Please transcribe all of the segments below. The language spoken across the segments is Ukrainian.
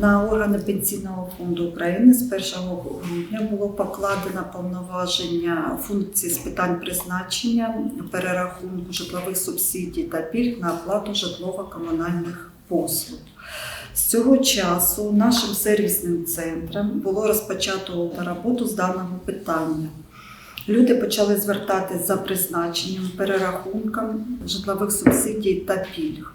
На органи Пенсійного фонду України з 1 грудня було покладено повноваження функції з питань призначення, перерахунку житлових субсидій та пільг на оплату житлово-комунальних послуг. З цього часу нашим сервісним центром було розпочато роботу з даного питання. Люди почали звертатись за призначенням, перерахунком житлових субсидій та пільг.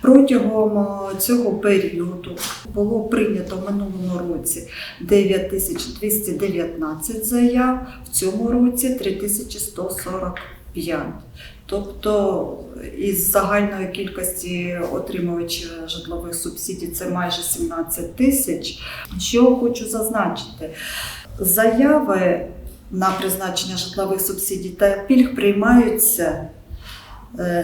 Протягом е, цього періоду було прийнято в минулому році 9219 заяв, в цьому році 3145. Тобто із загальної кількості отримувачів житлових субсидій це майже 17 тисяч. Що хочу зазначити, заяви на призначення житлових субсидій та пільг приймаються е,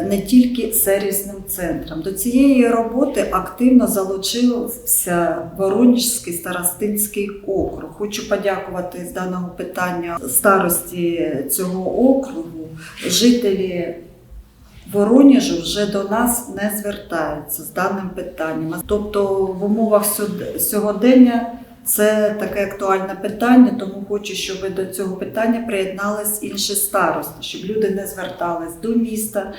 не тільки сервісним центром. До цієї роботи активно залучився Воронежський старостинський округ. Хочу подякувати з даного питання старості цього округу. Жителі Воронежу вже до нас не звертаються з даним питанням. Тобто в умовах сьогодення це таке актуальне питання, тому хочу, щоб ви до цього питання приєднались інші старости, щоб люди не звертались до міста,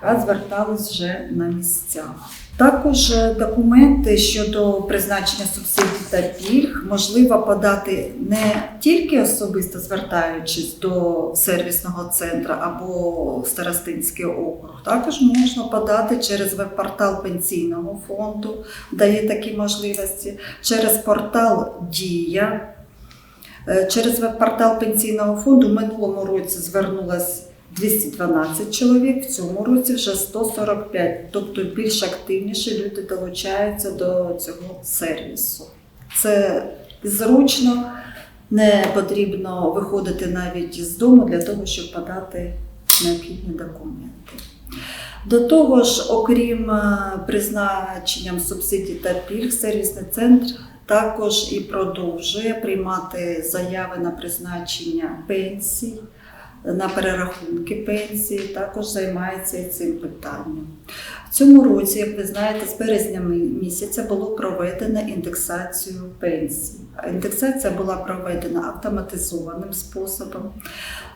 а звертались вже на місцях. Також е, документи щодо призначення субсидій та пільг можливо подати не тільки особисто звертаючись до сервісного центру або Старостинський округ, також можна подати через веб-портал пенсійного фонду, дає такі можливості, через портал Дія. Е, Через веб-портал пенсійного фонду в минулому році звернулось 212 чоловік, в цьому році вже 145, тобто більш активніше люди долучаються до цього сервісу. Це зручно, не потрібно виходити навіть з дому для того, щоб подати необхідні документи. До того ж, окрім е, призначенням субсидій та пільг, сервісний центр також і продовжує приймати заяви на призначення пенсій, на перерахунки пенсії, також займається цим питанням. В цьому році, як ви знаєте, з березня місяця було проведено індексацію пенсій. Індексація була проведена автоматизованим способом.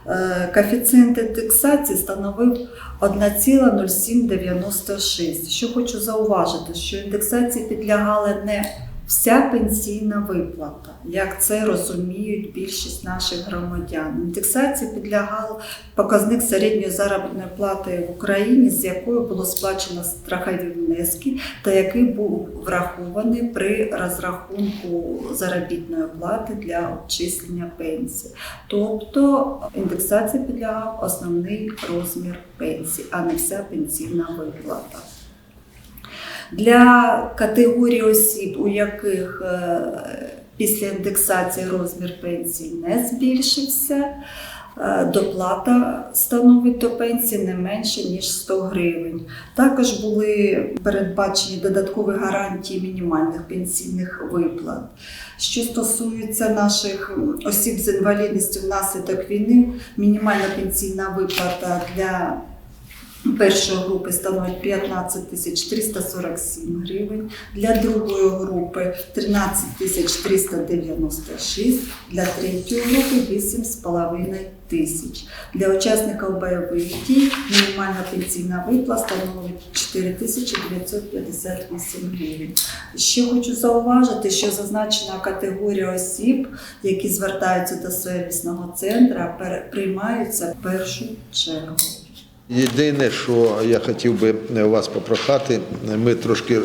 Е, Коефіцієнт індексації становив 1,0796. Що хочу зауважити, що індексації підлягала не вся пенсійна виплата, як це розуміють більшість наших громадян. Індексації підлягав показник середньої заробітної плати в Україні, з якою було сплачено страхові внески, та який був врахований при розрахунку заробітної плати для обчислення пенсії. Тобто індексації підлягав основний розмір пенсії, а не вся пенсійна виплата. Для категорії осіб, у яких е, після індексації розмір пенсії не збільшився, е, доплата становить до пенсії не менше ніж 100 гривень. Також були передбачені додаткові гарантії мінімальних пенсійних виплат. Що стосується наших осіб з інвалідністю внаслідок війни, мінімальна пенсійна виплата для першої групи становить 15 тисяч 347 гривень, для другої групи 13 тисяч 396, для третьої групи 8,5 тисяч. Для учасників бойових дій мінімальна пенсійна виплата становить 4 тисячі 958 гривень. Ще хочу зауважити, що зазначена категорія осіб, які звертаються до сервісного центру, приймаються в першу чергу. Єдине, що я хотів би вас попрохати, ми трошки е,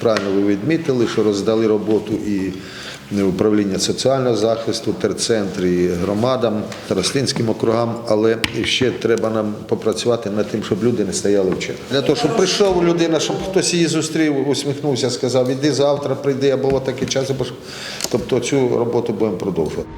правильно ви відмітили, що роздали роботу і управління соціального захисту, терцентр і громадам, старостинським округам, але ще треба нам попрацювати над тим, щоб люди не стояли в черзі. Для того, щоб прийшов людина, щоб хтось її зустрів, усміхнувся, сказав, іди завтра, прийди або такий час, або тобто цю роботу будемо продовжувати.